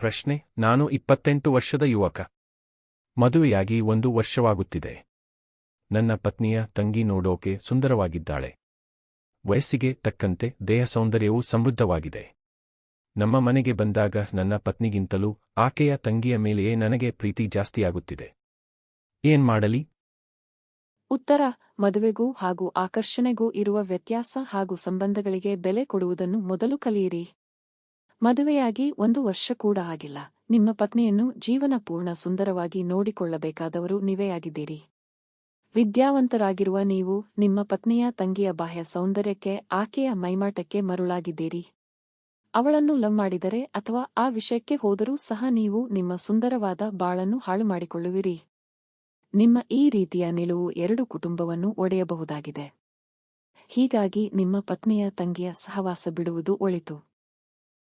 ಪ್ರಶ್ನೆ, ನಾನು ಇಪ್ಪತ್ತೆಂಟು ವರ್ಷದ ಯುವಕ. ಮದುವೆಯಾಗಿ ಒಂದು ವರ್ಷವಾಗುತ್ತಿದೆ. ನನ್ನ ಪತ್ನಿಯ ತಂಗಿ ನೋಡೋಕೆ ಸುಂದರವಾಗಿದ್ದಾಳೆ. ವಯಸ್ಸಿಗೆ ತಕ್ಕಂತೆ ದೇಹ ಸೌಂದರ್ಯವೂ ಸಮೃದ್ಧವಾಗಿದೆ. ನಮ್ಮ ಮನೆಗೆ ಬಂದಾಗ ನನ್ನ ಪತ್ನಿಗಿಂತಲೂ ಆಕೆಯ ತಂಗಿಯ ಮೇಲೆಯೇ ನನಗೆ ಪ್ರೀತಿ ಜಾಸ್ತಿಯಾಗುತ್ತಿದೆ. ಏನ್ ಮಾಡಲಿ? ಉತ್ತರ, ಮದುವೆಗೂ ಹಾಗೂ ಆಕರ್ಷಣೆಗೂ ಇರುವ ವ್ಯತ್ಯಾಸ ಹಾಗೂ ಸಂಬಂಧಗಳಿಗೆ ಬೆಲೆ ಕೊಡುವುದನ್ನು ಮೊದಲು ಕಲಿಯಿರಿ. ಮದುವೆಯಾಗಿ ಒಂದು ವರ್ಷ ಕೂಡ ಆಗಿಲ್ಲ. ನಿಮ್ಮ ಪತ್ನಿಯನ್ನು ಜೀವನಪೂರ್ಣ ಸುಂದರವಾಗಿ ನೋಡಿಕೊಳ್ಳಬೇಕಾದವರು ನೀವೇ ಆಗಿದ್ದೀರಿ. ವಿದ್ಯಾವಂತರಾಗಿರುವ ನೀವು ನಿಮ್ಮ ಪತ್ನಿಯ ತಂಗಿಯ ಬಾಹ್ಯ ಸೌಂದರ್ಯಕ್ಕೆ, ಆಕೆಯ ಮೈಮಾಟಕ್ಕೆ ಮರುಳಾಗಿದ್ದೀರಿ. ಅವಳನ್ನು ಲವ್ ಮಾಡಿದರೆ ಅಥವಾ ಆ ವಿಷಯಕ್ಕೆ ಹೋದರೂ ಸಹ ನೀವು ನಿಮ್ಮ ಸುಂದರವಾದ ಬಾಳನ್ನು ಹಾಳು ಮಾಡಿಕೊಳ್ಳುವಿರಿ. ನಿಮ್ಮ ಈ ರೀತಿಯ ನಿಲುವು ಎರಡು ಕುಟುಂಬವನ್ನು ಒಡೆಯಬಹುದಾಗಿದೆ. ಹೀಗಾಗಿ ನಿಮ್ಮ ಪತ್ನಿಯ ತಂಗಿಯ ಸಹವಾಸ ಬಿಡುವುದು ಒಳಿತು.